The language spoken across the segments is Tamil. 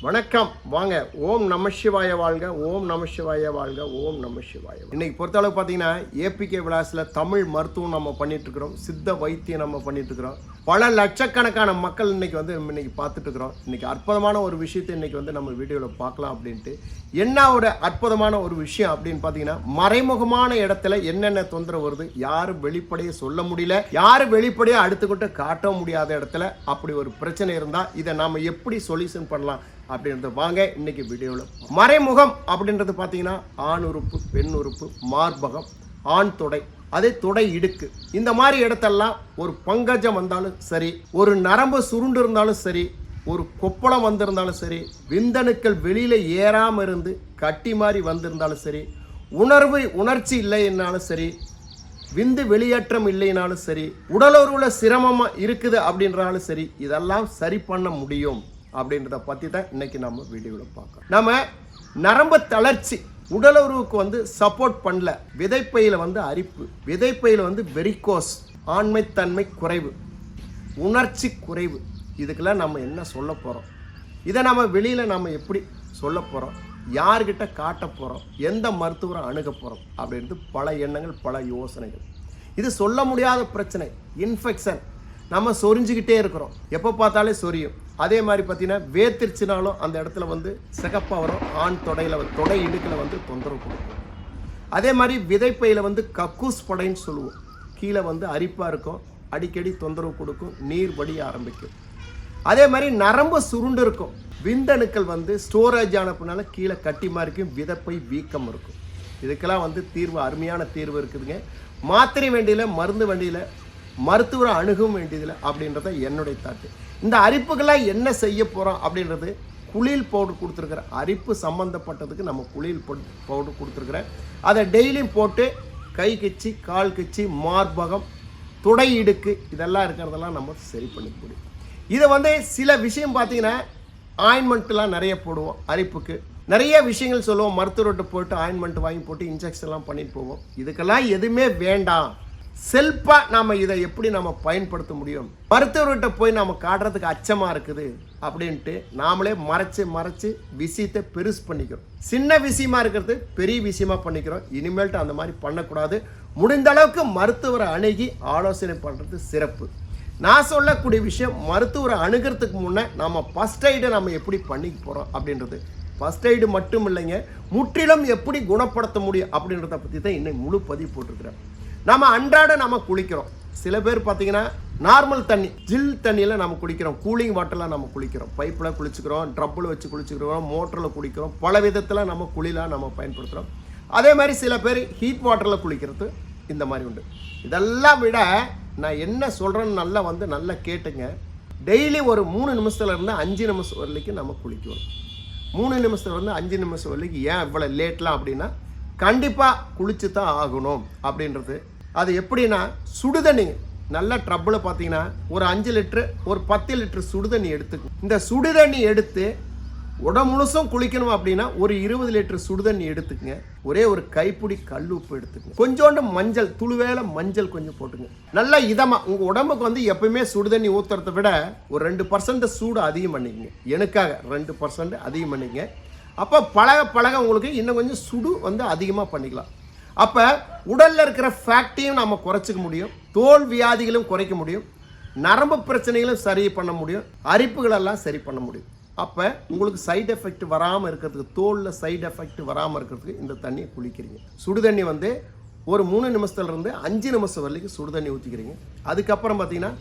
வணக்கம். வாங்க ஓம் நம சிவாய வாழ்க ஓம் நம சிவாய வாழ்க ஓம் நம சிவாய இன்னைக்கு பொறுத்தளவு பார்த்தீங்கன்னா ஏபிகே விலாஸில் தமிழ் மருத்துவம் நம்ம பண்ணிட்டு இருக்கிறோம் சித்த வைத்தியம் நம்ம பண்ணிட்டு இருக்கிறோம் பல லட்சக்கணக்கான மக்கள் இன்னைக்கு வந்து இன்னைக்கு பார்த்துட்டு இருக்கிறோம் இன்னைக்கு அற்புதமான ஒரு விஷயத்தை இன்னைக்கு வந்து நம்ம வீடியோவில் பார்க்கலாம் அப்படின்ட்டு என்ன ஒரு அற்புதமான ஒரு விஷயம் அப்படின்னு பார்த்தீங்கன்னா மறைமுகமான இடத்துல என்னென்ன தொந்தரவு வருது யாரும் வெளிப்படையை சொல்ல முடியல யாரும் வெளிப்படையை அடுத்துக்கிட்டு காட்ட முடியாத இடத்துல அப்படி ஒரு பிரச்சனை இருந்தால் இதை நாம் எப்படி சொல்யூஷன் பண்ணலாம் அப்படின்றத வாங்க இன்னைக்கு வீடியோவில் மறைமுகம் அப்படின்றது பார்த்தீங்கன்னா ஆண் உறுப்பு பெண் உறுப்பு மார்பகம் ஆண் தொடை அதே தொடை இடுக்கு. இந்த மாதிரி இடத்தெல்லாம் ஒரு பங்கஜம் வந்தாலும் சரி ஒரு நரம்பு சுருண்டு இருந்தாலும் சரி ஒரு கொப்பளம் வந்திருந்தாலும் சரி விந்தணுக்கள் வெளியில் ஏறாமல் இருந்து கட்டி மாதிரி வந்திருந்தாலும் சரி உணர்வு உணர்ச்சி இல்லைன்னாலும் சரி விந்து வெளியேற்றம் இல்லைனாலும் சரி உடலுறவுல சிரமமாக இருக்குது அப்படின்றாலும் சரி இதெல்லாம் சரி பண்ண முடியும் அப்படின்றத பற்றி தான் இன்னைக்கு நம்ம வீடியோவில் பார்க்கலாம் நம்ம நரம்பு தளர்ச்சி உடலுறவுக்கு வந்து சப்போர்ட் பண்ணல விதைப்பையில் வந்து அரிப்பு விதைப்பையில் வந்து வெரிகோஸ் ஆண்மைத்தன்மை குறைவு உணர்ச்சி குறைவு இதுக்கெல்லாம் நம்ம என்ன சொல்ல போகிறோம் இதை நம்ம வெளியில் நம்ம எப்படி சொல்ல போகிறோம் யார்கிட்ட காட்ட போகிறோம் எந்த மருத்துவரை அணுக போகிறோம் அப்படின்றது பல எண்ணங்கள் பல யோசனைகள். இது சொல்ல முடியாத பிரச்சனை இன்ஃபெக்ஷன் நம்ம சொரிஞ்சுக்கிட்டே இருக்கிறோம். எப்போ பார்த்தாலே சொரியும். அதே மாதிரி பார்த்தீங்கன்னா வேத்திருச்சினாலும் அந்த இடத்துல வந்து சிகப்பாக வரும் ஆண் தொடையில் தொடை இடுக்கில் வந்து தொந்தரவு கொடுக்கும். அதே மாதிரி விதைப்பையில் வந்து கக்கூஸ் படைன்னு சொல்லுவோம். கீழே வந்து அரிப்பாக இருக்கும். அடிக்கடி தொந்தரவு கொடுக்கும். நீர் வடிய ஆரம்பிக்கும். அதே மாதிரி நரம்பு சுருண்டு இருக்கும். விந்தணுக்கள் வந்து ஸ்டோரேஜ் ஆனப்புனால கீழே கட்டி மாதிரி இருக்கும் விதப்பை வீக்கம் இருக்கும். இதுக்கெல்லாம் வந்து தீர்வு அருமையான தீர்வு இருக்குதுங்க. மாத்திரை வேண்டியில மருந்து வேண்டியில மருத்துவரை அணுகவும் வேண்டியதில்லை அப்படின்றத என்னுடைய தாட்டு இந்த அரிப்புகளாக என்ன செய்ய போகிறோம் அப்படின்றது குளியல் பவுடர் கொடுத்துருக்குற அரிப்பு சம்மந்தப்பட்டதுக்கு நம்ம குளியல் பவுடர் கொடுத்துருக்குறேன். அதை டெய்லியும் போட்டு கை கச்சி கால் கச்சி மார்பகம் துடை இடுக்கு இதெல்லாம் இருக்கிறதெல்லாம் நம்ம சரி பண்ணிக்க முடியும். இதை வந்து சில விஷயம் பார்த்தீங்கன்னா ஆயின்மெண்ட்லாம் நிறைய போடுவோம் அரிப்புக்கு. நிறைய விஷயங்கள் சொல்லுவோம் மருத்துவர்கிட்ட போட்டு ஆயின்மெண்ட் வாங்கி போட்டு இன்ஜெக்ஷன்லாம் பண்ணிட்டு போவோம். இதுக்கெல்லாம் எதுவுமே வேண்டாம். செல்ஃபாக நாம் இதை எப்படி நம்ம பயன்படுத்த முடியும்? மருத்துவர்கிட்ட போய் நம்ம காட்டுறதுக்கு அச்சமாக இருக்குது அப்படின்ட்டு நாமளே மறைச்சு மறைச்சு விஷயத்தை பெருசு பண்ணிக்கிறோம். சின்ன விஷயமா இருக்கிறது பெரிய விஷயமா பண்ணிக்கிறோம். இனிமேல்ட்டு அந்த மாதிரி பண்ணக்கூடாது. முடிந்த அளவுக்கு மருத்துவரை அணுகி ஆலோசனை பண்ணுறது சிறப்பு. நான் சொல்லக்கூடிய விஷயம் மருத்துவரை அணுகிறதுக்கு முன்னே நம்ம ஃபஸ்ட் எய்டை நம்ம எப்படி பண்ணிக்க போகிறோம் அப்படின்றது. ஃபஸ்ட் எய்டு மட்டும் இல்லைங்க முற்றிலும் எப்படி குணப்படுத்த முடியும் அப்படின்றத பற்றி தான் இன்னும் முழு பதிவு போட்டிருக்கிறேன். நம்ம அன்றாட நம்ம குளிக்கிறோம். சில பேர் பார்த்தீங்கன்னா நார்மல் தண்ணி ஜில் தண்ணியில் நம்ம குளிக்கிறோம். கூலிங் வாட்டரில் நம்ம குளிக்கிறோம். பைப்பில் குளிச்சுக்கிறோம் ட்ரப்பில் வச்சு குளிச்சுக்கிறோம் மோட்டரில் குளிக்கிறோம். பல விதத்தில் நம்ம குளிலாம் நம்ம பயன்படுத்துகிறோம் அதே மாதிரி சில பேர் ஹீட் வாட்டரில் குளிக்கிறது இந்த மாதிரி உண்டு. இதெல்லாம் விட நான் என்ன சொல்கிறேன்னு நல்லா வந்து நல்லா கேட்டுங்க. டெய்லி ஒரு மூணு நிமிஷத்தில் இருந்து அஞ்சு நிமிஷம் வரலைக்கு நம்ம குளிக்கணும். மூணு நிமிஷத்தில் இருந்து அஞ்சு நிமிஷம் வரைக்கும் ஏன் இவ்வளோ லேட்லாம் அப்படின்னா கண்டிப்பாக குளிச்சு தான் ஆகணும் அப்படின்றது. அது எப்படின்னா சுடுதண்ணி நல்ல ட்ரப்பில் பார்த்தீங்கன்னா ஒரு அஞ்சு லிட்ரு ஒரு பத்து லிட்டரு சுடுதண்ணி எடுத்துக்கும் இந்த சுடுதண்ணி எடுத்து உடம்பு முழுசும் குளிக்கணும் அப்படின்னா ஒரு இருபது லிட்டர் சுடுதண்ணி எடுத்துக்கங்க. ஒரே ஒரு கைப்பிடி கல் உப்பு எடுத்துக்கங்க. கொஞ்சோண்டு மஞ்சள் துளுவேல மஞ்சள் கொஞ்சம் போட்டுங்க. நல்லா இதமா உங்க உடம்புக்கு வந்து எப்பயுமே சுடுதண்ணி ஊற்றுறத விட ஒரு ரெண்டு பர்சன்ட் சூடு அதிகம் பண்ணிக்கங்க. எனக்காக ரெண்டு பர்சன்ட் அதிகம் பண்ணிக்கங்க. அப்போ பழக பழக உங்களுக்கு இன்னும் கொஞ்சம் சுடு வந்து அதிகமாக பண்ணிக்கலாம். அப்போ உடலில் இருக்கிற ஃபேக்டையும் நம்ம குறைச்சிக்க முடியும். தோல் வியாதிகளும் குறைக்க முடியும். நரம்பு பிரச்சனைகளும் சரி பண்ண முடியும். அரிப்புகளெல்லாம் சரி பண்ண முடியும். அப்போ உங்களுக்கு சைடு எஃபெக்ட் வராமல் இருக்கிறதுக்கு தோலில் சைடு எஃபெக்ட் வராமல் இருக்கிறதுக்கு இந்த தண்ணியை குளிக்கிறீங்க. சுடு தண்ணி வந்து ஒரு மூணு நிமிஷத்துலேருந்து அஞ்சு நிமிஷம் வரைக்கும் சுடு தண்ணி ஊற்றிக்கிறீங்க அதுக்கப்புறம் பார்த்தீங்கன்னா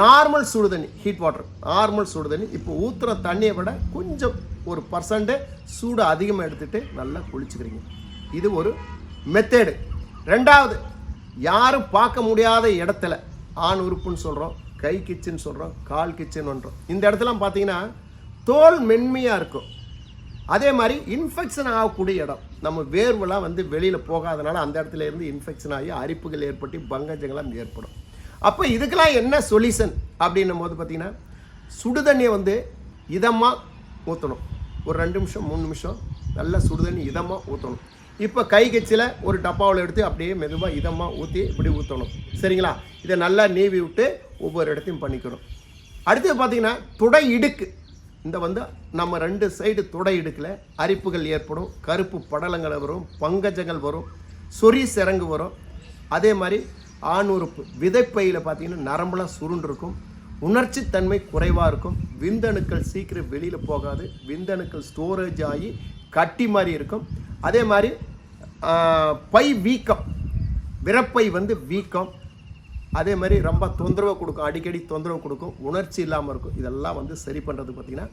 நார்மல் சுடு தண்ணி ஹீட் வாட்டர் நார்மல் சுடு தண்ணி இப்போ ஊற்றுற தண்ணியை விட கொஞ்சம் ஒரு பர்சன்ட் சூடு அதிகமாக எடுத்துகிட்டு நல்லா குளிச்சுக்கிறீங்க. இது ஒரு மெத்தேடு ரெண்டாவது யாரும் பார்க்க முடியாத இடத்துல ஆண் உறுப்புன்னு சொல்கிறோம் கை கிச்சன் சொல்கிறோம் கால் கிச்சன்ன்றோம் இந்த இடத்துல பார்த்தீங்கன்னா தோல் மென்மையாக இருக்கும். அதே மாதிரி இன்ஃபெக்ஷன் ஆகக்கூடிய இடம். நம்ம வேர்வெல்லாம் வந்து வெளியில் போகாதனால அந்த இடத்துல இருந்து இன்ஃபெக்ஷன் ஆகி அரிப்புகள் ஏற்பட்டு பங்கஜங்களாம் ஏற்படும். அப்போ இதுக்கெல்லாம் என்ன சொல்யூஷன் அப்படின்னும் போது பார்த்திங்கன்னா சுடுதண்ணியை வந்து இதமாக ஊற்றணும் ஒரு ரெண்டு நிமிஷம் மூணு நிமிஷம் நல்லா சுடுதண்ணி இதமாக ஊற்றணும் இப்போ கை கச்சியில் ஒரு டப்பாவில் எடுத்து அப்படியே மெதுவாக இதமாக ஊற்றி இப்படி ஊற்றணும் சரிங்களா? இதை நல்லா நீவி விட்டு ஒவ்வொரு இடத்தையும் பண்ணிக்கணும். அடுத்து பார்த்தீங்கன்னா துடை இடுக்கு. இந்த வந்து நம்ம ரெண்டு சைடு தொடை இடுக்கில் அரிப்புகள் ஏற்படும் கருப்பு படலங்கள் வரும் பங்கஜங்கள் வரும் சொறி சிறங்கு வரும். அதே மாதிரி ஆணுறுப்பு விதைப்பையில் பார்த்தீங்கன்னா நரம்புலாம் சுருண்டிருக்கும். உணர்ச்சி தன்மை குறைவாக இருக்கும். விந்தணுக்கள் சீக்கிரம் வெளியில் போகாது. விந்தணுக்கள் ஸ்டோரேஜ் ஆகி கட்டி மாதிரி இருக்கும். அதே மாதிரி பை வீக்கம் விரப்பை வந்து வீக்கம் அதே மாதிரி ரொம்ப தொந்தரவு கொடுக்கும் அடிக்கடி தொந்தரவு கொடுக்கும் உணர்ச்சி இல்லாமல் இருக்கும். இதெல்லாம் வந்து சரி பண்ணுறது பார்த்திங்கன்னா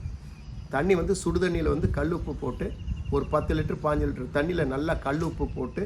தண்ணி வந்து சுடு தண்ணியில் வந்து கல் உப்பு போட்டு ஒரு பத்து லிட்டர் பாஞ்சு லிட்டர் தண்ணியில் நல்லா கல் உப்பு போட்டு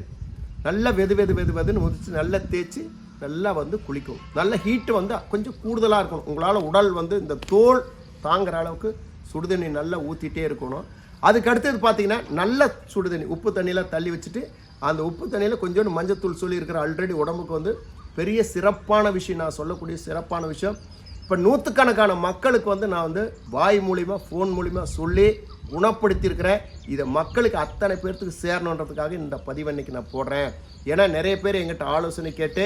நல்லா வெது வெது வெது வெதுன்னு உதிச்சு நல்லா தேய்ச்சி நல்லா வந்து குளிக்கும். நல்ல ஹீட்டு வந்து கொஞ்சம் கூடுதலாக இருக்கணும். உங்களால் உடல் வந்து இந்த தோல் தாங்குற அளவுக்கு சுடு தண்ணி நல்லா ஊற்றிட்டே இருக்கணும். அதுக்கு அடுத்தது பார்த்தீங்கன்னா நல்ல சுடு தண்ணி உப்பு தண்ணியில் தள்ளி வச்சுட்டு அந்த உப்பு தண்ணியில் கொஞ்சோண்டு மஞ்சத்தூள் சொல்லியிருக்கிற ஆல்ரெடி உடம்புக்கு வந்து பெரிய சிறப்பான விஷயம் நான் சொல்லக்கூடிய சிறப்பான விஷயம் இப்போ நூற்றுக்கணக்கான மக்களுக்கு வந்து நான் வந்து வாய் மூலிமா ஃபோன் மூலிமா சொல்லி குணப்படுத்தியிருக்கிறேன். இதை மக்களுக்கு அத்தனை பேர்த்துக்கு சேரணுன்றதுக்காக இந்த பதிவு இன்னைக்கு நான் போடுறேன். ஏன்னா நிறைய பேர் எங்கிட்ட ஆலோசனை கேட்டு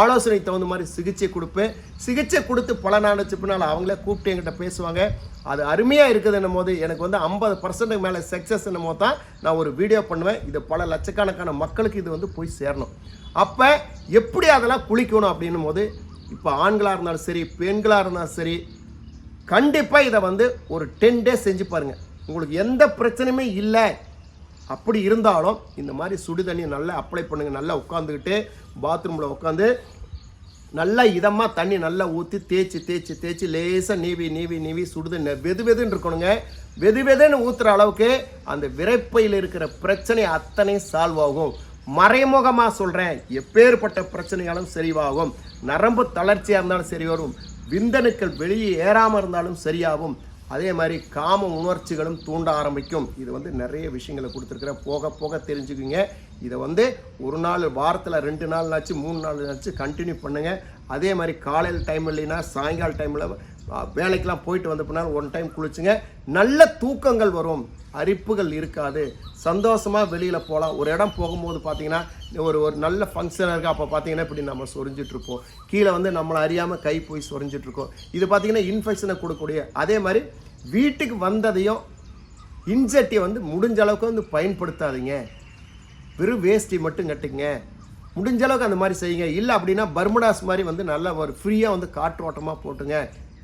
ஆலோசனைக்கு தகுந்த மாதிரி சிகிச்சை கொடுப்பேன். சிகிச்சை கொடுத்து பல நாளைச்சு பின்னால் அவங்களே கூப்பிட்டு எங்கிட்ட பேசுவாங்க. அது அருமையாக இருக்குதுன்னும் போது எனக்கு வந்து ஐம்பது பர்சன்ட்டுக்கு மேலே சக்ஸஸ் போது தான் நான் ஒரு வீடியோ பண்ணுவேன். இது பல லட்சக்கணக்கான மக்களுக்கு இது வந்து போய் சேரணும். அப்போ எப்படி அதெல்லாம் குளிக்கணும் அப்படின்னும் போது இப்போ ஆண்களாக இருந்தாலும் சரி பெண்களாக இருந்தாலும் சரி கண்டிப்பாக இதை வந்து ஒரு டென் டேஸ் செஞ்சு பாருங்கள் உங்களுக்கு எந்த பிரச்சனையுமே இல்லை. அப்படி இருந்தாலும் இந்த மாதிரி சுடு தண்ணியை நல்லா அப்ளை பண்ணுங்கள் நல்லா உட்காந்துக்கிட்டு பாத்ரூமில் உட்காந்து நல்லா இதமாக தண்ணி நல்லா ஊற்றி தேய்ச்சி தேய்ச்சி தேய்ச்சி லேசாக நீவி நீவி நீவி சுடுதண்ணி வெது வெதுன்னு இருக்கணுங்க. வெது வெதுன்னு ஊற்றுற அளவுக்கு அந்த விரைப்பையில் இருக்கிற பிரச்சனை அத்தனையும் சால்வ் ஆகும். மறைமுகமாக சொல்கிறேன் எப்பேற்பட்ட பிரச்சனைகளும் சரிவாகும். நரம்பு தளர்ச்சியாக இருந்தாலும் சரி வரும். விந்தணுக்கள் வெளியே ஏறாமல் இருந்தாலும் சரியாகும். அதே மாதிரி காம உணர்ச்சிகளும் தூண்ட ஆரம்பிக்கும். இது வந்து நிறைய விஷயங்களை கொடுத்துருக்குறேன் போக போக தெரிஞ்சுக்குங்க. இதை வந்து ஒரு நாள் வாரத்தில் ரெண்டு நாள்னாச்சு மூணு நாள்னாச்சு கண்டினியூ பண்ணுங்கள் அதே மாதிரி காலையில் டைம் இல்லைன்னா சாயங்கால டைமில் வேலைக்கெல்லாம் போயிட்டு வந்த பின்னால் ஒன் டைம் குளிச்சுங்க. நல்ல தூக்கங்கள் வரும். அரிப்புகள் இருக்காது. சந்தோஷமாக வெளியில் போகலாம் ஒரு இடம் போகும்போது பார்த்தீங்கன்னா ஒரு ஒரு நல்ல ஃபங்க்ஷனாக இருக்குது அப்போ பார்த்தீங்கன்னா இப்படி நம்ம சொரிஞ்சிட்ருப்போம் கீழே வந்து நம்மளை அறியாமல் கை போய் சொரிஞ்சிட்ருக்கோம் இது பார்த்தீங்கன்னா இன்ஃபெக்ஷனை கொடுக்கக்கூடிய. அதே மாதிரி வீட்டுக்கு வந்ததையும் இன்செட்டியை வந்து முடிஞ்ச அளவுக்கு வந்து பயன்படுத்தாதீங்க. வெறும் வேஷ்டி மட்டும் கட்டுங்க. முடிஞ்ச அளவுக்கு அந்த மாதிரி செய்யுங்க. இல்லை அப்படின்னா பர்முடாஸ் மாதிரி வந்து நல்லா ஒரு ஃப்ரீயாக வந்து காற்றோட்டமாக போட்டுங்க.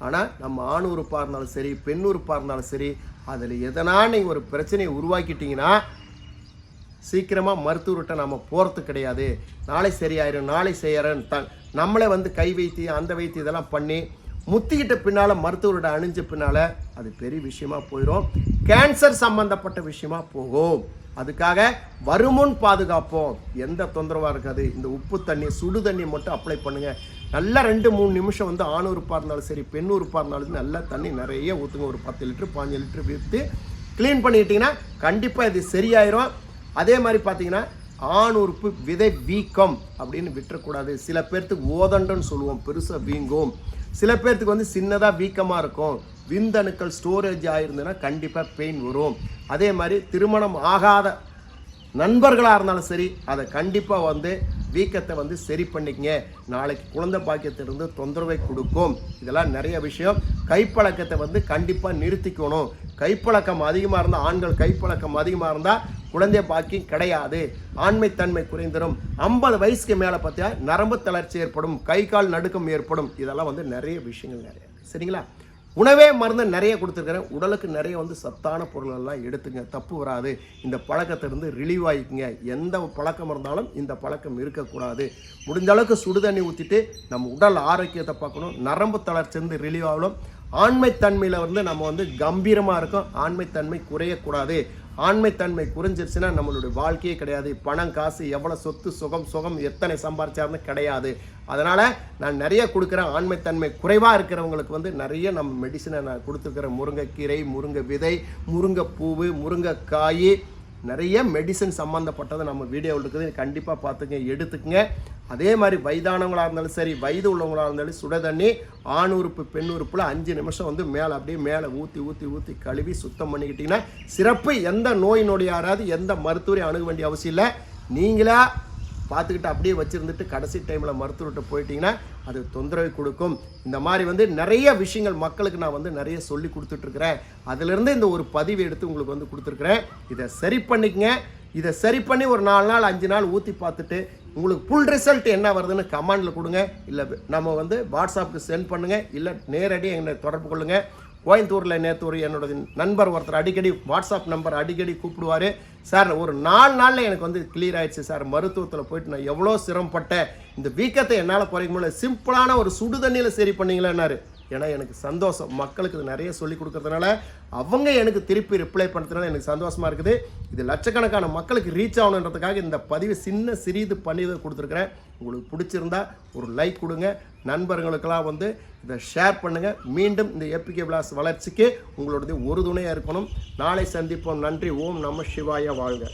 ஆனால் நம்ம ஆண் உறுப்பாக இருந்தாலும் சரி பெண் உறுப்பாக இருந்தாலும் சரி அதில் எதனா நீங்கள் ஒரு பிரச்சனையை உருவாக்கிட்டீங்கன்னா சீக்கிரமாக மருத்துவர்கிட்ட நம்ம போகிறது கிடையாது. நாளை சரியாயிரும் நாளை செய்யறேன்னு த நம்மளே வந்து கை வைத்தியம் அந்த வைத்தியம் இதெல்லாம் பண்ணி முத்திக்கிட்ட பின்னால் மருத்துவர்கிட்ட அணிஞ்ச பின்னால் அது பெரிய விஷயமா போயிடும் கேன்சர் சம்மந்தப்பட்ட விஷயமா போகும். அதுக்காக வருமுன் பாதுகாப்போம். எந்த தொந்தரவாக இருக்காது. இந்த உப்பு தண்ணி சுடு தண்ணி மட்டும் அப்ளை பண்ணுங்கள் நல்லா ரெண்டு மூணு நிமிஷம் வந்து ஆண் உறுப்பாக இருந்தாலும் சரி பெண் உறுப்பாக இருந்தாலும் நல்லா தண்ணி நிறைய ஊற்றுங்க ஒரு பத்து லிட்டரு பாஞ்சு லிட்ரு விற்று க்ளீன் பண்ணிக்கிட்டிங்கன்னா கண்டிப்பாக இது சரியாயிரும். அதே மாதிரி பார்த்தீங்கன்னா ஆண் உறுப்பு விதை வீக்கம் அப்படின்னு விட்டுறக்கூடாது. சில பேர்த்துக்கு ஓதண்டன்னு சொல்லுவோம் பெருசாக வீங்கும். சில பேர்த்துக்கு வந்து சின்னதாக வீக்கமாக இருக்கும். விந்தணுக்கள் ஸ்டோரேஜ் ஆகிருந்ததுன்னா கண்டிப்பாக பெயின் வரும். அதே மாதிரி திருமணம் ஆகாத நண்பர்களாக இருந்தாலும் சரி அதை கண்டிப்பாக வந்து வீக்கத்தை வந்து சரி பண்ணிக்கங்க. நாளைக்கு குழந்தை பாக்கியத்திலிருந்து தொந்தரவை கொடுக்கும். இதெல்லாம் நிறைய விஷயம். கைப்பழக்கத்தை வந்து கண்டிப்பாக நிறுத்திக்கணும். கைப்பழக்கம் அதிகமாக இருந்தால் ஆண்கள் கைப்பழக்கம் அதிகமாக இருந்தால் குழந்தை பாக்கியம் கிடையாது. ஆண்மைத்தன்மை குறைந்துடும் ஐம்பது வயசுக்கு மேலே பார்த்தா நரம்பு தளர்ச்சி ஏற்படும். கை கால் நடுக்கம் ஏற்படும். இதெல்லாம் வந்து நிறைய விஷயங்கள் நிறைய. சரிங்களா? உணவே மருந்து நிறைய கொடுத்துருக்குறேன். உடலுக்கு நிறைய வந்து சத்தான பொருளெல்லாம் எடுத்துங்க. தப்பு வராது. இந்த பழக்கத்திலிருந்து ரிலீவ் ஆகிக்குங்க எந்த பழக்கம் இருந்தாலும் இந்த பழக்கம் இருக்கக்கூடாது. முடிஞ்ச அளவுக்கு சுடு தண்ணி ஊற்றிட்டு நம்ம உடல் ஆரோக்கியத்தை பார்க்கணும். நரம்பு தளர்ச்சிருந்து ரிலீவ் ஆகணும். ஆண்மைத்தன்மையில் வந்து நம்ம வந்து கம்பீரமாக இருக்கும். ஆண்மைத்தன்மை குறையக்கூடாது. ஆண்மைத்தன்மை குறைஞ்சிருச்சுன்னா நம்மளுடைய வாழ்க்கையே கிடையாது. பணம் காசு எவ்வளோ சொத்து சுகம் சுகம் எத்தனை சம்பாரிச்சாருன்னு கிடையாது. அதனால் நான் நிறைய கொடுக்குறேன். ஆண்மைத்தன்மை குறைவாக இருக்கிறவங்களுக்கு வந்து நிறைய நம்ம மெடிசனை நான் கொடுத்துருக்குறேன். முருங்கைக்கீரை முருங்கை விதை முருங்கைப்பூவு முருங்கைக்காய் நிறைய மெடிசன் சம்மந்தப்பட்டதை நம்ம வீடியோவில் இருக்குது. கண்டிப்பாக பார்த்துங்க எடுத்துக்கங்க. அதே மாதிரி வயதானவங்களாக இருந்தாலும் சரி வயது உள்ளவங்களாக இருந்தாலும் சுட தண்ணி ஆண் உறுப்பு பெண் உறுப்பில் அஞ்சு நிமிஷம் வந்து மேலே அப்படியே மேலே ஊற்றி ஊற்றி ஊற்றி கழுவி சுத்தம் பண்ணிக்கிட்டிங்கன்னா சிறப்பு. எந்த நோய் நொடி யாராவது எந்த மருத்துவரையும் அணுக வேண்டிய அவசியம் இல்லை. நீங்களாக பார்த்துக்கிட்டு அப்படியே வச்சுருந்துட்டு கடைசி டைமில் மருத்துவர்கிட்ட போயிட்டீங்கன்னா அது தொந்தரவு கொடுக்கும். இந்த மாதிரி வந்து நிறைய விஷயங்கள் மக்களுக்கு நான் வந்து நிறைய சொல்லி கொடுத்துட்ருக்குறேன். அதிலிருந்து இந்த ஒரு பதிவு எடுத்து உங்களுக்கு வந்து கொடுத்துருக்குறேன். இதை சரி பண்ணிக்கங்க. இதை சரி பண்ணி ஒரு நாலு நாள் அஞ்சு நாள் ஊற்றி பார்த்துட்டு உங்களுக்கு ஃபுல் ரிசல்ட் என்ன வருதுன்னு கமெண்டில் கொடுங்க. இல்லை நம்ம வந்து வாட்ஸ்அப்புக்கு சென்ட் பண்ணுங்கள் இல்லை நேரடியாக என்னை தொடர்பு கொள்ளுங்கள் கோயம்புத்தூரில் நேற்று ஒரு என்னோட நண்பர் ஒருத்தர் அடிக்கடி வாட்ஸ்அப் நம்பர் அடிக்கடி கூப்பிடுவார். சார் ஒரு நாலு நாளில் எனக்கு வந்து கிளியர் ஆயிடுச்சு சார். மருத்துவத்தில் போயிட்டு நான் எவ்வளோ சிரமப்பட்டேன். இந்த வீக்கத்தை என்னால் குறைக்க முடியல. சிம்பிளான ஒரு சுடு தண்ணியில் சரி பண்ணீங்களேன்னாரு. ஏன்னா எனக்கு சந்தோஷம். மக்களுக்கு இது நிறைய சொல்லி கொடுக்கறதுனால அவங்க எனக்கு திருப்பி ரிப்ளை பண்ணுறதுனால எனக்கு சந்தோஷமாக இருக்குது. இது லட்சக்கணக்கான மக்களுக்கு ரீச் ஆகணுன்றதுக்காக இந்த பதிவு சின்ன சிறிது பண்ணி கொடுத்துருக்குறேன். உங்களுக்கு பிடிச்சிருந்தா ஒரு லைக் கொடுங்க. நண்பர்களுக்கெல்லாம் வந்து இதை ஷேர் பண்ணுங்கள் மீண்டும் இந்த எப்பிகே விளாஸ் வளர்ச்சிக்கு உங்களுடைய ஒரு துணையாக இருக்கணும். நாளை சந்திப்போம். நன்றி. ஓம் நம சிவாய வாழ்க.